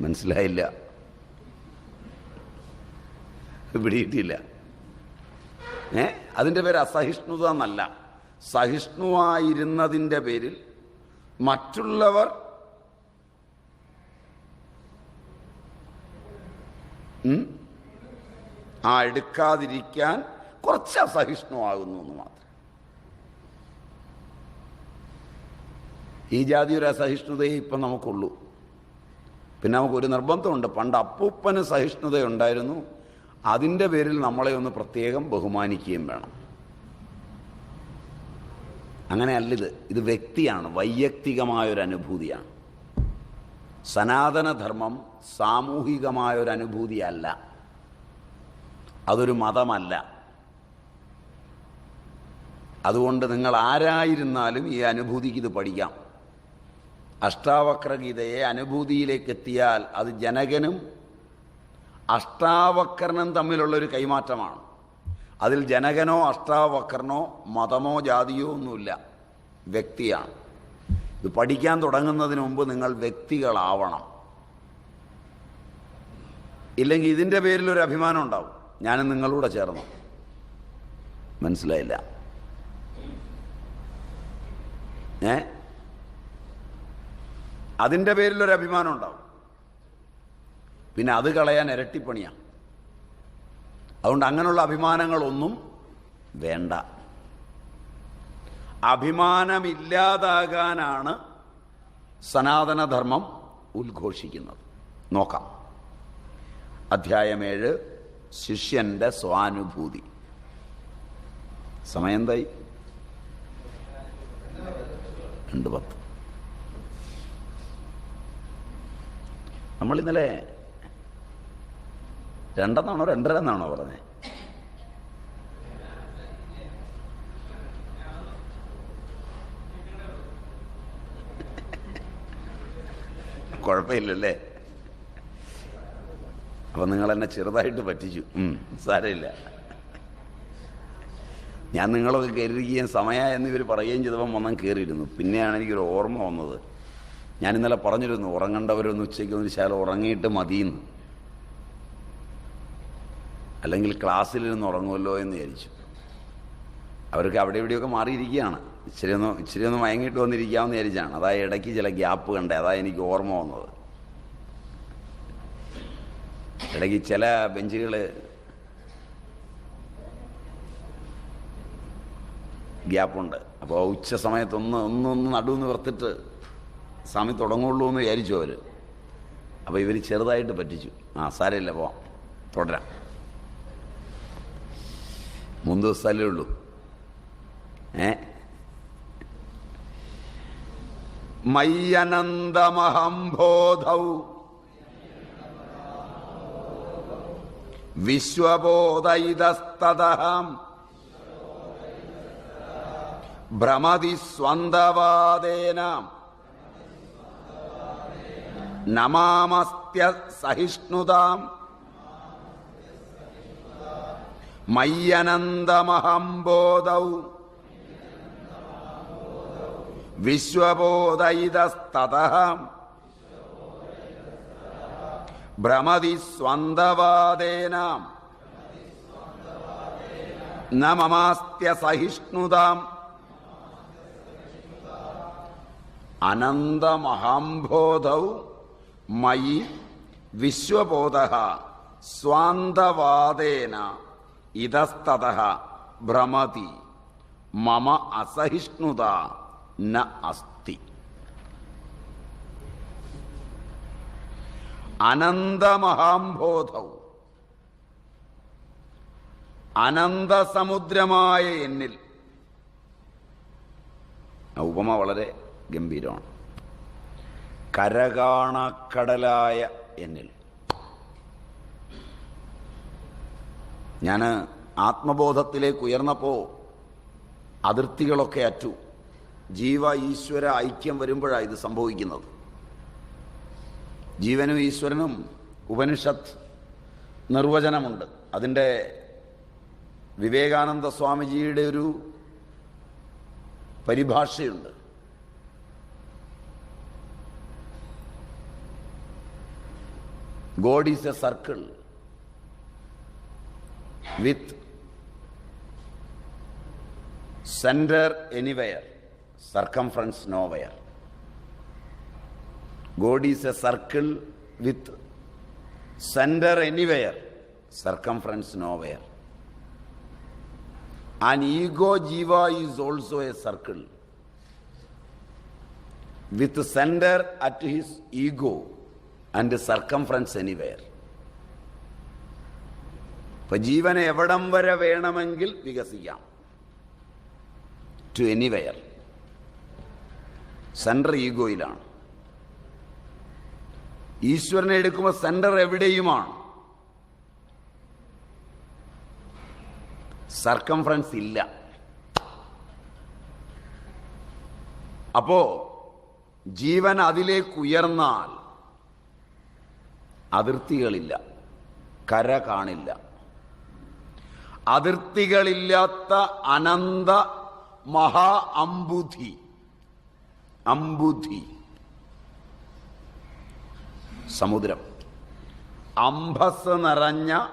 മനസ്സിലായില്ല. പിടിയിട്ടില്ല ഏ? അതിന്റെ പേര് അസഹിഷ്ണുത എന്നല്ല. സഹിഷ്ണുവായിരുന്നതിന്റെ പേരിൽ മറ്റുള്ളവർ ആ എടുക്കാതിരിക്കാൻ കുറച്ച് അസഹിഷ്ണുവാകുന്നു എന്ന് മാത്രം. ഈ ജാതി ഒരു അസഹിഷ്ണുതയെ ഇപ്പം നമുക്കുള്ളൂ. പിന്നെ നമുക്കൊരു നിർബന്ധമുണ്ട്. പണ്ട് അപ്പൂപ്പന് സഹിഷ്ണുതയുണ്ടായിരുന്നു. അതിന്റെ പേരിൽ നമ്മളെ ഒന്ന് പ്രത്യേകം ബഹുമാനിക്കുകയും വേണം. അങ്ങനെയല്ല ഇത്. ഇത് വ്യക്തിയാണ്. വൈയക്തികമായൊരു അനുഭൂതിയാണ് സനാതനധർമ്മം സാമൂഹികമായൊരു അനുഭൂതിയല്ല അതൊരു മതമല്ല. അതുകൊണ്ട് നിങ്ങൾ ആരായിരുന്നാലും ഈ അനുഭൂതിക്ക് ഇത് പഠിക്കാം. അഷ്ടാവക്രഗീതയെ അനുഭൂതിയിലേക്ക് എത്തിയാൽ അത് ജനകനും അഷ്ടാവക്രനും തമ്മിലുള്ളൊരു കൈമാറ്റമാണ്. അതിൽ ജനകനോ അഷ്ടാവക്രനോ മതമോ ജാതിയോ ഒന്നുമില്ല. വ്യക്തിയാണ്. ഇത് പഠിക്കാൻ തുടങ്ങുന്നതിന് മുമ്പ് നിങ്ങൾ വ്യക്തികളാവണം. ഇല്ലെങ്കിൽ ഇതിന്റെ പേരിൽ ഒരു അഭിമാനം ഉണ്ടാവും. ഞാനും നിങ്ങളുടെ ചേർന്നു. മനസ്സിലായില്ല? ഏ? അതിന്റെ പേരിലൊരു അഭിമാനം ഉണ്ടാവും. പിന്നെ അത് കളയാൻ ഇരട്ടിപ്പണിയാണ് അതുകൊണ്ട് അങ്ങനെയുള്ള അഭിമാനങ്ങളൊന്നും വേണ്ട. അഭിമാനമില്ലാതാകാനാണ് സനാതനധർമ്മം ഉദ്ഘോഷിക്കുന്നത്. നോക്കാം. അധ്യായമേഴ് ശിഷ്യന്റെ സ്വാനുഭൂതി. സമയം എന്തായി രണ്ട് പത്ത്. നമ്മൾ ഇന്നലെ രണ്ടെന്നാണോ രണ്ടര എന്നാണോ പറഞ്ഞത് കുഴപ്പമില്ലല്ലേ? അപ്പൊ നിങ്ങൾ എന്നെ ചെറുതായിട്ട് പറ്റിച്ചു. സാരമില്ല. ഞാൻ നിങ്ങളൊക്കെ കയറിയിരിക്കുകയും സമയ എന്നിവർ പറയുകയും ചെയ്തപ്പം വന്നാൽ കയറിയിരുന്നു പിന്നെയാണ് എനിക്കൊരു ഓർമ്മ വന്നത്. ഞാൻ ഇന്നലെ പറഞ്ഞിരുന്നു ഉറങ്ങേണ്ടവരൊന്ന് ഉച്ചയ്ക്ക് ഒന്ന് ശാലം ഉറങ്ങിയിട്ട് മതിയെന്ന്. അല്ലെങ്കിൽ ക്ലാസ്സിൽ നിന്ന് ഉറങ്ങുമല്ലോ എന്ന് വിചാരിച്ചു. അവർക്ക് അവിടെ ഇവിടെയൊക്കെ മാറിയിരിക്കുകയാണ്. ഇച്ചിരി ഒന്ന് ഇച്ചിരി ഒന്ന് മയങ്ങിയിട്ട് വന്നിരിക്കാമെന്ന് വിചാരിച്ചാണ്. അതായത് ഇടയ്ക്ക് ചില ഗ്യാപ്പ് കണ്ടേ അതാ എനിക്ക് ഓർമ്മ വന്നത്. ഇടയ്ക്ക് ചില ബെഞ്ചുകൾ ഗ്യാപ്പുണ്ട്. അപ്പോൾ ഉച്ച സമയത്ത് ഒന്ന് ഒന്ന് ഒന്ന് നടുവെന്ന് സ്വാമി തുടങ്ങുള്ളൂ എന്ന് വിചാരിച്ചു അവർ അപ്പോൾ ഇവർ ചെറുതായിട്ട് പറ്റിച്ചു. ആ സാരമില്ല പോവാം. തുടരാം. മൂന്ന് ദിവസത്തല്ലേ ഉള്ളൂ. ഏ? മയ്യനന്ദമഹംബോധൗ. വിശ്വബോധൈതസ്തതഹം. ഭ്രമതി സ്വന്തവാദേന നമാമസ്ത്യ സഹിഷ്ണുതാം. മയ്യനന്ദമഹംബോധൗ വിശ്വബോധയിതസ്തത ഭ്രമതി സ്വന്തവാദേന. ന മമാസ്ത്യ സഹിഷ്ണുതാം. അനന്തമഹാംബോധൗ. മയി വിശ്വബോധ സ്വാന്തവാദേന ഇതസ്തത ഭ്രമതി മമ അസഹിഷ്ണുത ന അസ്തി. അനന്തമഹാംബോധൗ. അനന്തസമുദ്രമായ എന്നിൽ. ഉപമ വളരെ ഗംഭീരമാണ്. കരകാണക്കടലായ എന്നിൽ. ഞാൻ ആത്മബോധത്തിലേക്ക് ഉയർന്നപ്പോൾ അതിർത്തികളൊക്കെ അറ്റു. ജീവ ഈശ്വര ഐക്യം വരുമ്പോഴാണ് ഇത് സംഭവിക്കുന്നത്. ജീവനും ഈശ്വരനും ഉപനിഷത്ത് നിർവചനമുണ്ട്. അതിന്റെ വിവേകാനന്ദ സ്വാമിജിയുടെ ഒരു പരിഭാഷയുണ്ട്. God is a circle with center anywhere, circumference nowhere. God is a circle with center anywhere, circumference nowhere. And ego jiva is also a circle with center at his ego and circumference anywhere ഇപ്പൊ ജീവനെ എവിടം വരെ വേണമെങ്കിൽ വികസിക്കാം. To anywhere central ഈഗോയിലാണ് ഈശ്വരനെ എടുക്കുമ്പോൾ centre എവിടെയുമാണ്? Circumference ഇല്ല. അപ്പോ ജീവൻ അതിലേക്ക് ഉയർന്നാൽ അതിർത്തികളില്ല. കര കാണില്ല. അതിർത്തികളില്ലാത്ത അനന്ത മഹാ അമ്പുധി അമ്പുധി സമുദ്രം. അംബസ് നിറഞ്ഞ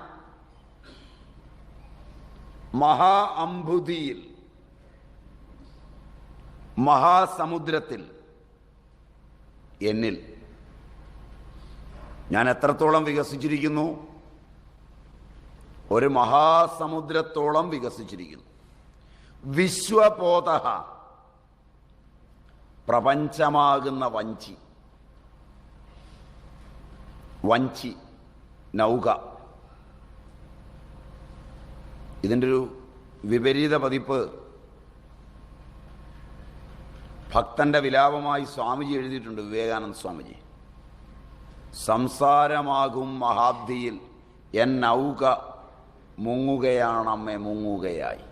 മഹാ അമ്പുധിയിൽ മഹാസമുദ്രത്തിൽ എന്നിൽ. ഞാൻ എത്രത്തോളം വികസിച്ചിരിക്കുന്നു? ഒരു മഹാസമുദ്രത്തോളം വികസിച്ചിരിക്കുന്നു. വിശ്വബോധ പ്രപഞ്ചമാകുന്ന വഞ്ചി. വഞ്ചി നൗക. ഇതിന്റെ ഒരു വിപരീത പതിപ്പ് ഭക്തന്റെ വിലാപമായി സ്വാമിജി എഴുതിയിട്ടുണ്ട് വിവേകാനന്ദ സ്വാമിജി. സംസാരമാകും മഹാബ്ദിയിൽ. എൻ നൗക മുങ്ങുകയാണമ്മേ മുങ്ങുകയായി.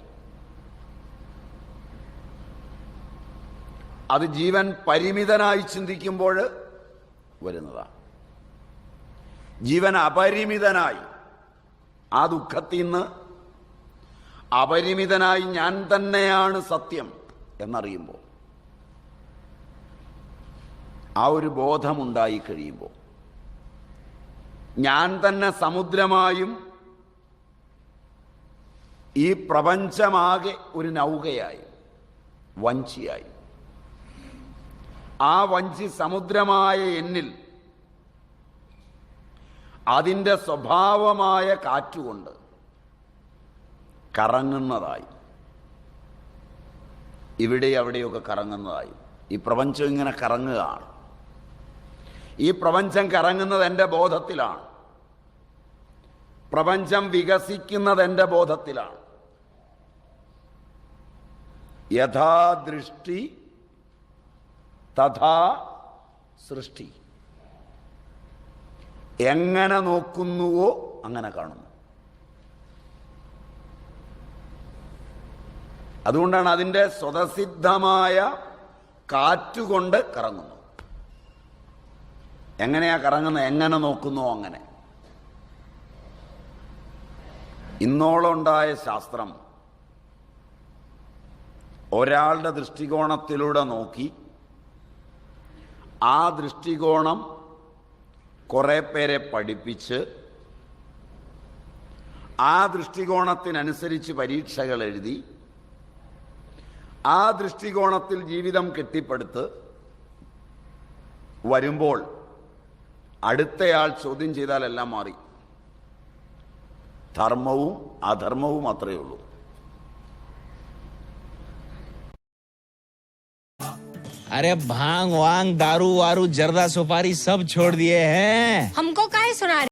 അത് ജീവൻ പരിമിതനായി ചിന്തിക്കുമ്പോൾ വരുന്നതാണ്. ജീവൻ അപരിമിതനായി ആ ദുഃഖത്തിൽ നിന്ന് അപരിമിതനായി ഞാൻ തന്നെയാണ് സത്യം എന്നറിയുമ്പോൾ ആ ഒരു ബോധമുണ്ടായി കഴിയുമ്പോൾ ഞാൻ തന്നെ സമുദ്രമായും ഈ പ്രപഞ്ചമാകെ ഒരു നൗകയായി വഞ്ചിയായി. ആ വഞ്ചി സമുദ്രമായ എന്നിൽ അതിന്റെ സ്വഭാവമായ കാറ്റുകൊണ്ട് കറങ്ങുന്നതായി. ഇവിടെ അവിടെയൊക്കെ കറങ്ങുന്നതായി. ഈ പ്രപഞ്ചം ഇങ്ങനെ കറങ്ങുകയാണ്. ഈ പ്രപഞ്ചം കറങ്ങുന്നത് എന്റെ ബോധത്തിലാണ്. പ്രപഞ്ചം വികസിക്കുന്നത് എന്റെ ബോധത്തിലാണ്. യഥാദൃഷ്ടി തഥാ സൃഷ്ടി. എങ്ങനെ നോക്കുന്നുവോ അങ്ങനെ കാണുന്നു. അതുകൊണ്ടാണ് അതിന്റെ സ്വതസിദ്ധമായ കാറ്റുകൊണ്ട് കറങ്ങുന്നത്. എങ്ങനെയാ കറങ്ങുന്നത്? എങ്ങനെ നോക്കുന്നു അങ്ങനെ. ഇന്നോളം ഉണ്ടായ ശാസ്ത്രം ഒരാളുടെ ദൃഷ്ടികോണത്തിലൂടെ നോക്കി ആ ദൃഷ്ടികോണം കുറേ പേരെ പഠിപ്പിച്ച് ആ ദൃഷ്ടികോണത്തിനനുസരിച്ച് പരീക്ഷകൾ എഴുതി ആ ദൃഷ്ടികോണത്തിൽ ജീവിതം കെട്ടിപ്പടുത്ത് വരുമ്പോൾ അടുത്തയാൾ ചോദ്യം ചെയ്താൽ എല്ലാം മാറി. ധർമ്മവും അധർമ്മവും അത്രയേ ഉള്ളൂ अरे भांग वांग दारू वारू जर्दा सुपारी सब छोड़ दिए हैं हमको काहे सुना